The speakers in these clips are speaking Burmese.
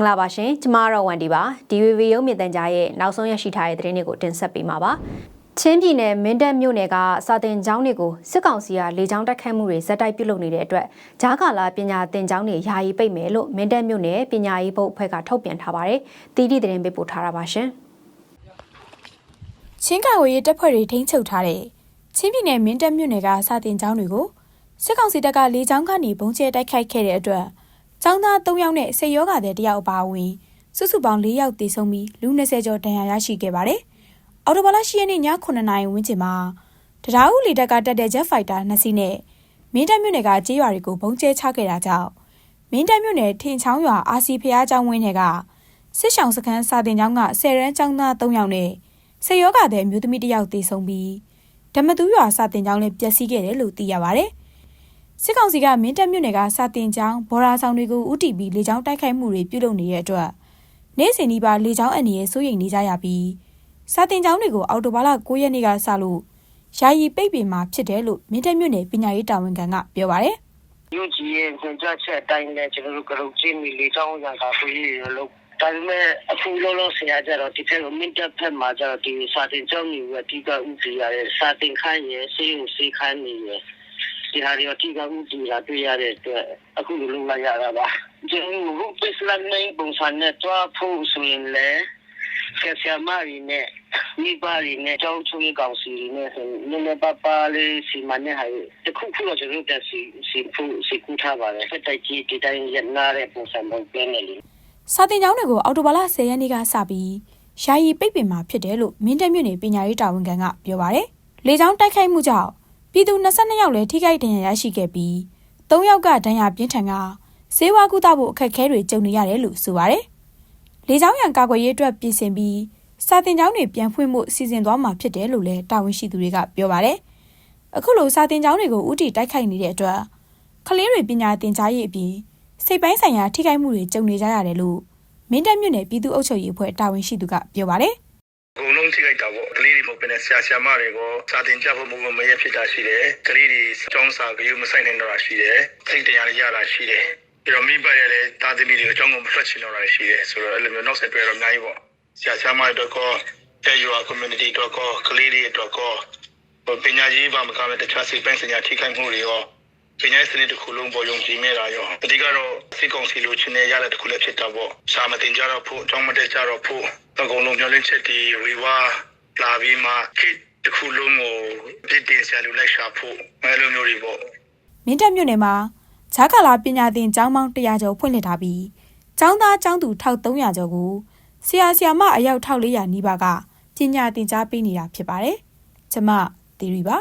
င်္ဂလာပါရှင်ကျမကတော့ဝန်ဒီပါ DVV ရုံးမြင့်တန်ကြားရဲ့နောက်ဆုံးရရှိထားတဲ့သတင်းတွေကိုတင်ဆက်ပေးမှာပါချင်းပြည်နယ်မင်းတပ်မြို့နယ်ကစာတင်ကျောင်းတွေကိုစစ်ကောင်စီကလေကြောင်းတိုက်ခိုက်မှုတွေဇက်တိုက်ပြုလုပ်နေတဲ့အတွက်ဂျားကာလာပညာသင်ကျောင်းတွေယာယီပိတ်မယ်လို့မင်းတပ်မြို့နယ်ပညာရေးဘုတ်အဖွဲ့ကထုတ်ပြန်ထားပါတယ်တီတီသတင်းပေးပို့ထားတာပါရှင်ချင်းကာဝေးရေးတပ်ဖွဲ့တွေထိန်းချုပ်ထားတဲ့ချင်းပြည်နယ်မင်းတပ်မြို့နယ်ကစာတင်ကျောင်းတွေကိုစစ်ကောင်စီတပ်ကလေကြောင်းကနေဘုံကျဲတိုက်ခိုက်ခဲ့တဲ့အတွက် ကျောင်းသား3ယောက်နဲ့ဆေယောဂါတဲ့တယောက်အပါအဝင်စုစုပေါင်း4ယောက်သေဆုံးပြီးလူ20ကျော်ဒဏ်ရာရရှိခဲ့ပါတယ်။အော်တိုဘာလ10ရက်နေ့ည9:00နာရီဝန်းကျင်မှာတရားဥလေတပ်ကတက်တဲ့ Jet Fighter 2စီးနဲ့မင်းတပ်မြို့နယ်ကကြေးရွာတွေကိုဘုံကျဲချခဲ့တာကြောင့်မင်းတပ်မြို့နယ်ထင်ချောင်းရွာအာစီဖျားကျောင်းဝင်းထဲကစစ်ဆောင်စခန်းစာတင်ကျောင်းက10ရန်ကျောင်းသား3ယောက်နဲ့ဆေယောဂတဲ့အမျိုးသမီးတစ်ယောက်သေဆုံးပြီးဓမ္မတူးရွာစာတင်ကျောင်းလည်းပျက်စီးခဲ့တယ်လို့သိရပါဗျ။ စစ်ကောင်စီကမင်းတပ်မြို့နယ်ကစာတင်ကျောင်းဘော်ရာဆောင်တွေကိုဥတီပြီးလေကြောင်းတိုက်ခိုက်မှုတွေပြုလုပ်နေတဲ့အတွက်နေ့စဉ်ဒီပါလေကြောင်းအန္တရာယ်စိုးရိမ်နေကြရပြီးစာတင်ကျောင်းတွေကိုအော်တိုဘာလ9ရက်နေ့ကစလို့ယာယီပိတ်ပင်မှာဖြစ်တယ်လို့မင်းတပ်မြို့နယ်ပညာရေးတာဝန်ခံကပြောပါဗျ။ယူကြီးရဲ့ညွှန်ကြားချက်အတိုင်းလည်းကျွန်တော်တို့ကရုပ်ချင်းမီလေးချောင်းရတာကိုရလို့ဒါပေမဲ့အခုလောလောဆယ်ကကြတော့ဒီဖက်ကမင်းတပ်ဖက်မှာကျတော့ဒီစာတင်ကျောင်းကြီးကအဓိကဥပဒေရတဲ့စာတင်ခန်းရဲ့စေယုံစေခန်းနေရဲ့ ဒီဟာတွေအဓိကဥပဒေလာတွေ့ရတဲ့အတွက်အခုလိုလုပ်လိုက်ရတာပါကျွန်တော်တို့ပစ္စလန်နိုင်ပုံစံနဲ့တွားဖို့ဆိုရင်လည်းဆရာဆရာမတွေနဲ့မိဘတွေနဲ့ကျောင်းချုံကောင်စီတွေနဲ့ဆိုနည်းနည်းပါးပါးလေးစီမံနေဟာတခုခုတော့ကျွန်တော်တို့တက်စီစီဖို့စီကူထားပါတယ်စက်တိုက်ကြီးဒီတိုင်းရနာတဲ့ပုံစံမျိုးပြနေလေစာတင်ကျောင်းတွေကိုအော်တိုဘာလ10ရက်နေ့ကစပြီးယာယီပိတ်ပင်မှာဖြစ်တယ်လို့မင်းတပ်မြို့နယ်ပညာရေးတာဝန်ခံကပြောပါရယ်။လေကြောင်းတိုက်ခိုက်မှုကြောင့် ပြည်သူ22ယောက်လည်းထိခိုက်ဒဏ်ရာရရှိခဲ့ပြီး3ယောက်ကဒဏ်ရာပြင်းထန်ကဆေးဝါးကုသဖို့အခက်အခဲတွေကြုံနေရတယ်လို့ဆိုပါရယ်။လေကြောင်းရန်ကာကွယ်ရေးအတွက်ပြင်ဆင်ပြီးစာတင်ကျောင်းတွေပြန်ဖွင့်ဖို့စီစဉ်သွားမှာဖြစ်တယ်လို့လည်းတာဝန်ရှိသူတွေကပြောပါရယ်။အခုလိုစာတင်ကျောင်းတွေကိုဥတီတိုက်ခိုက်နေတဲ့အတွက်ကလေးတွေပညာသင်ကြားရေးအပြင်စိတ်ပိုင်းဆိုင်ရာထိခိုက်မှုတွေကြုံနေကြရတယ်လို့မင်းတပ်မြို့နယ်ပြည်သူ့အုပ်ချုပ်ရေးအဖွဲ့တာဝန်ရှိသူကပြောပါတယ် အကုန်လုံးထိခိုက်တာပေါ့ကလေးတွေမဟုတ်ဘဲနဲ့ဆရာဆရာမတွေကိုစာတင်ကြဖို့မဟုတ်မရဖြစ်တာရှိတယ်ကလေးတွေကျောင်းစာကလေးမဆိုင်နိုင်တော့တာရှိတယ်စိတ်တရားလေးရတာရှိတယ်ပြီးတော့မိဘရဲ့လည်းတာသမီတွေအကြောင်းကိုမထွက်ချင်တော့တာရှိတယ်ဆိုတော့အဲ့လိုမျိုးနောက်ဆက်တွဲတော့အများကြီးပေါ့ဆရာဆရာမတွေတော့ကောတဲ့ရွာ community တော့ကောကလေးတွေတော့ကောပညာရေးဘာမကမဲ့တခြားစိတ်ပိုင်းဆိုင်ရာထိခိုက်မှုတွေရောပညာရေးစနစ်တစ်ခုလုံးပေါ်ယုံကြည်မဲ့တာရောအဓိကတော့စိတ်ကောင်းစီလိုချင်တဲ့ရတဲ့တစ်ခုလည်းဖြစ်တာပေါ့စာမတင်ကြတော့ဖို့အကြောင်းမတက်ကြတော့ဖို့ အကုန်လုံးမျောလင့်ချက်တွေဝေဝါလာပြီးမှခိတစ်ခုလုံးကိုပြစ်တင်ဆရာလူလိုက်ရှာဖို့အဲလိုမျိုးတွေပေါ့။မင်းတပ်မြို့နယ်မှာဂျာကာလာပညာသင်ကျောင်းပေါင်း100ကျော်ဖွင့်လှစ်ထားပြီးကျောင်းသားကျောင်းသူ1300ကျော်ကိုဆရာဆရာမအယောက်1400နီးပါးကပညာသင်ကြားပေးနေတာဖြစ်ပါတယ်။ကျွန်မသီရီပါ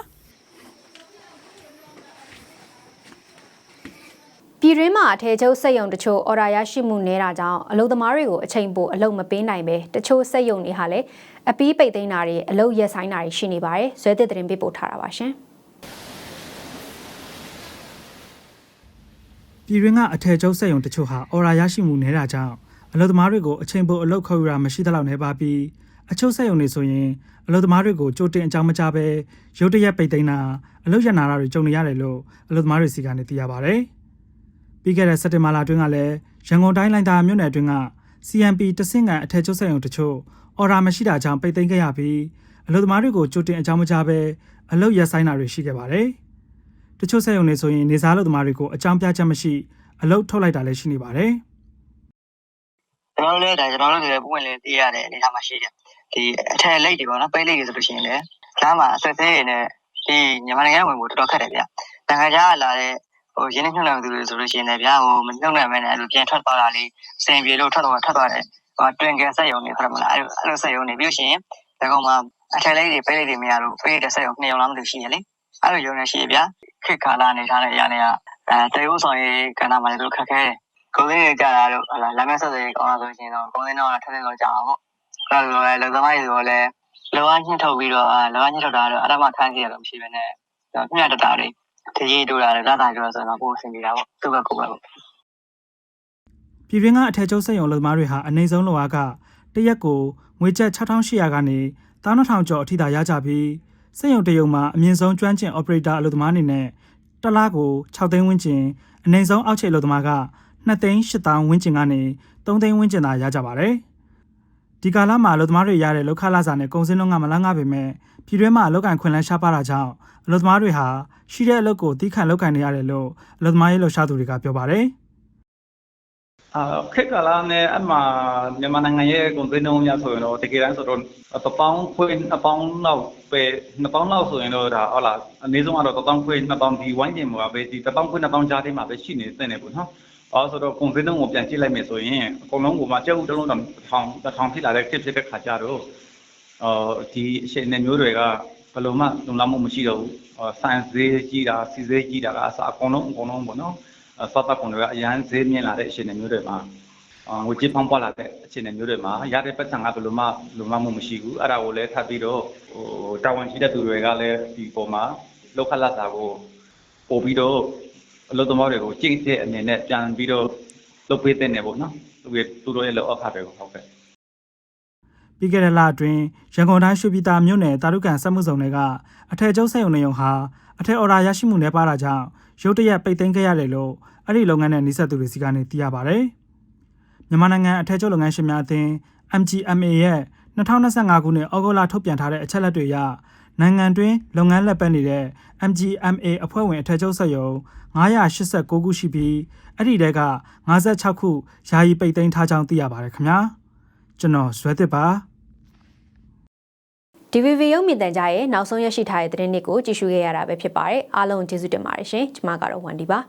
ပြည်တွင်းမှာအထည်ချုပ်စက်ရုံတချို့အော်ဒါရရှိမှုနေတာကြောင့်အလုပ်သမားတွေကိုအချိန်ပိုအလုပ်မပေးနိုင်ပဲတချို့စက်ရုံတွေဟာလည်းအပီးပိတ်သိမ်းတာတွေအလုပ်ရက်ဆိုင်တာတွေရှိနေပါတယ်ဇွဲသစ်သတင်းပေးပို့ထားတာပါရှင်ပြည်တွင်းကအထည်ချုပ်စက်ရုံတချို့ဟာအော်ရာရရှိမှုနေတာကြောင့်အလုပ်သမားတွေကိုအချိန်ပိုအလုပ်ခေါ်ယူတာမရှိသလောက်နေပါပြီးအချို့စက်ရုံတွေဆိုရင်အလုပ်သမားတွေကိုကြိုတင်အကြောင်းမကြားပဲရုတ်တရက်ပိတ်သိမ်းတာအလုပ်ရနာတာတွေကြုံနေရတယ်လို့အလုပ်သမားတွေစီကနေသိရပါဗျ။ ပြီးခဲ့တဲ့စက်တင်ဘာလအတွင်းကလည်းရန်ကုန်တိုင်းလိုင်သာမြို့နယ်အတွင်းက CMP တဆင့်ကန်အထည်ချုပ်စက်ရုံတချို့အော်ရာမရှိတာကြောင့်ပိတ်သိမ်းခဲ့ရပြီးအလုပ်သမားတွေကိုကြိုတင်အကြောင်းမကြားပဲအလုပ်ရက်ဆိုင်တာတွေရှိခဲ့ပါတယ်။တချို့စက်ရုံတွေဆိုရင်နေစားလုပ်သမားတွေကိုအကြောင်းပြချက်မရှိအလုပ်ထုတ်လိုက်တာလည်းရှိနေပါတယ်ကျွန်တော်တို့လည်းဒါကျွန်တော်တို့လည်းပွင့်လင်းသိရတဲ့အနေအထားမှာရှိတယ်ဒီအထက်လိတ်တွေပေါ့နော်ပိတ်လိတ်တွေဆိုလို့ရှိရင်လည်းလမ်းမှာအဆက်သေးတွေနဲ့ဒီမြန်မာနိုင်ငံဝင်ဖို့တော်တော်ခက်တယ်ဗျတန်ခါကြားလာတဲ့ ဟိုရင်းနှီးမြှုပ်နှံသူတွေဆိုလို့ရှိရင်လည်းဗျာဟိုမနှုတ်နိုင်မဲနဲ့အဲ့လိုပြန်ထွက်သွားတာလေးစင်ပြေလို့ထွက်သွားထွက်သွားတယ်ဟိုတွင်ကန်ဆက်ရုံနေခရမလားအဲ့လိုအဲ့လိုဆက်ရုံနေပြီးလို့ရှိရင်ဒါကောင်မှအထက်လိတ်တွေပိတ်လိတ်တွေမရလို့ပိတ်တဲ့ဆက်ရုံနှစ်ရုံလားမသိရှိရလေအဲ့လိုရုံနေရှိရဗျာခက်ခါလာနေထားတဲ့အရာတွေကအဲတေယိုးဆောင်ရေးကဏ္ဍမှာလည်းတို့ခက်ခဲတယ်ကိုယ်လေးကြတာတော့ဟလာလမ်းမဆက်ဆက်ကောင်းလာဆိုရှင်တော့ကိုယ်လေးတော့ထထတော့ကြာအောင်ပေါ့အဲ့လိုလေလုံသမားတွေဆိုလည်းလောကညှစ်ထုတ်ပြီးတော့လောကညှစ်ထုတ်တာတော့အရမခိုင်းစီရတော့မရှိဘဲနဲ့ညှက်တတာတွေ တကြီးတို့တာလည်းလာတာကြတော့ဆိုတော့ပို့ဆင်နေတာပေါ့သူ့ဘက်ကိုပဲပေါ့ပြည်တွင်းကအထည်ချုပ်စက်ရုံအလုပ်သမားတွေဟာအနည်းဆုံးလောကတရက်ကိုငွေကျပ်6800ကနေ12000ကျော်အထိသာရကြပြီးစက်ရုံတရုံမှာအမြင့်ဆုံးကျွမ်းကျင် operator အလုပ်သမားအနေနဲ့တစ်လားကို6သိန်းဝန်းကျင်အနည်းဆုံးအောက်ခြေအလုပ်သမားက2သိန်း8000ဝန်းကျင်ကနေ3သိန်းဝန်းကျင်သာရကြပါတယ်။ ဒီကာလမှာအလုပ်သမားတွေရတဲ့လောက်ခလာစာနဲ့ကုန်စည်နှုန်းကမလန်းကားပေမဲ့ပြည်တွင်းမှာအလုပ်ကန်ခွင့်လန်းရှားပါတာကြောင့်အလုပ်သမားတွေဟာရှိတဲ့အလုပ်ကိုတီးခန့်လုပ်ကန်နေရတယ်လို့အလုပ်သမားရေးလှုပ်ရှားသူတွေကပြောပါတယ်။အာခက်ကလာနဲ့အမှမြန်မာနိုင်ငံရဲ့ကုန်စည်နှုန်းများဆိုရင်တော့တကယ်တမ်းဆိုတော့တပေါင်းခွေနှစ်ပေါင်းလောက်ပဲနှစ်ပေါင်းလောက်ဆိုရင်တော့ဒါဟုတ်လားအနည်းဆုံးကတော့တပေါင်းခွေနှစ်ပေါင်းဒီဝိုင်းကျင်မှာပဲဒီတပေါင်းခွေနှစ်ပေါင်းကြားထဲမှာပဲရှိနေတဲ့နေပေါ့နော် အော်ဆိုတော့ကုန်စည်နှုန်းကိုပြန်ကြည့်လိုက်မယ်ဆိုရင်အကုန်လုံးကမှကြောက်တလုံးတော့ထောင်ထောင်ဖြစ်လာတဲ့ဖြစ်ဖြစ်တဲ့ခါကြတော့အော်ဒီအချိန်နဲ့မျိုးတွေကဘယ်လိုမှလုံလောက်မှုမရှိတော့ဘူးဆန်ဈေးကြီးတာစီဈေးကြီးတာကအစအကုန်လုံးအကုန်လုံးပေါ့နော်စောက်ကုန်တွေကအရန်ဈေးမြင့်လာတဲ့အခြေအနေမျိုးတွေမှာငွေကြေးဖောင်းပွားလာတဲ့အခြေအနေမျိုးတွေမှာရတဲ့ပတ်စံကဘယ်လိုမှလုံမမှုမရှိဘူးအဲ့ဒါကိုလည်းထပ်ပြီးတော့ဟိုတာဝန်ရှိတဲ့သူတွေကလည်းဒီပေါ်မှာလောက်ခလာစာကိုပို့ပြီးတော့ အလုပ်သမားတွေကိုကြိတ်တဲ့အနေနဲ့ပြန်ပြီးတော့လုပ်ပေးတဲ့နေပေါ့နော်သူရဲ့သူတို့ရဲ့လောက်အခါတွေကိုဟုတ်ကဲ့ပြီးခဲ့တဲ့လအတွင်းရန်ကုန်တိုင်းရွှေပြည်သာမြို့နယ်တာရုကန်စက်မှုဇုံတွေကအထက်ကျုပ်ဆက်ရုံနေုံဟာအထက်အော်ဒါရရှိမှုနဲ့ပါတာကြောင့်ရုတ်တရက်ပိတ်သိမ်းခဲ့ရတယ်လို့အဲ့ဒီလုပ်ငန်းနဲ့နှိစက်သူတွေစီကနေသိရပါဗျ။မြန်မာနိုင်ငံအထက်ကျုပ်လုပ်ငန်းရှင်များအသင်း MGMA ရဲ့ 2025ခုနှစ်ဩဂုတ်လထုတ်ပြန်ထားတဲ့အချက်လက်တွေအရနိုင်ငံတွင်းလုပ်ငန်းလက်ပတ်နေတဲ့ MGMA အဖွဲ့ဝင်အထက်ကျုပ်ဆက်ရုံ989ခုရှိပြီးအဲ့ဒီတဲက56ခုယာယီပိတ်သိမ်းထားကြောင်းသိရပါတယ်ခင်ဗျာ။ကျွန်တော်ဇွဲသစ်ပါ DVB ရုပ်မြင်သံကြားရဲ့နောက်ဆုံးရရှိထားတဲ့သတင်းတွေကိုကြည့်ရှုခဲ့ရတာပဲဖြစ်ပါတယ်အားလုံးကျေးဇူးတင်ပါတယ်ရှင်ကျွန်မကတော့ဝန်ဒီပါ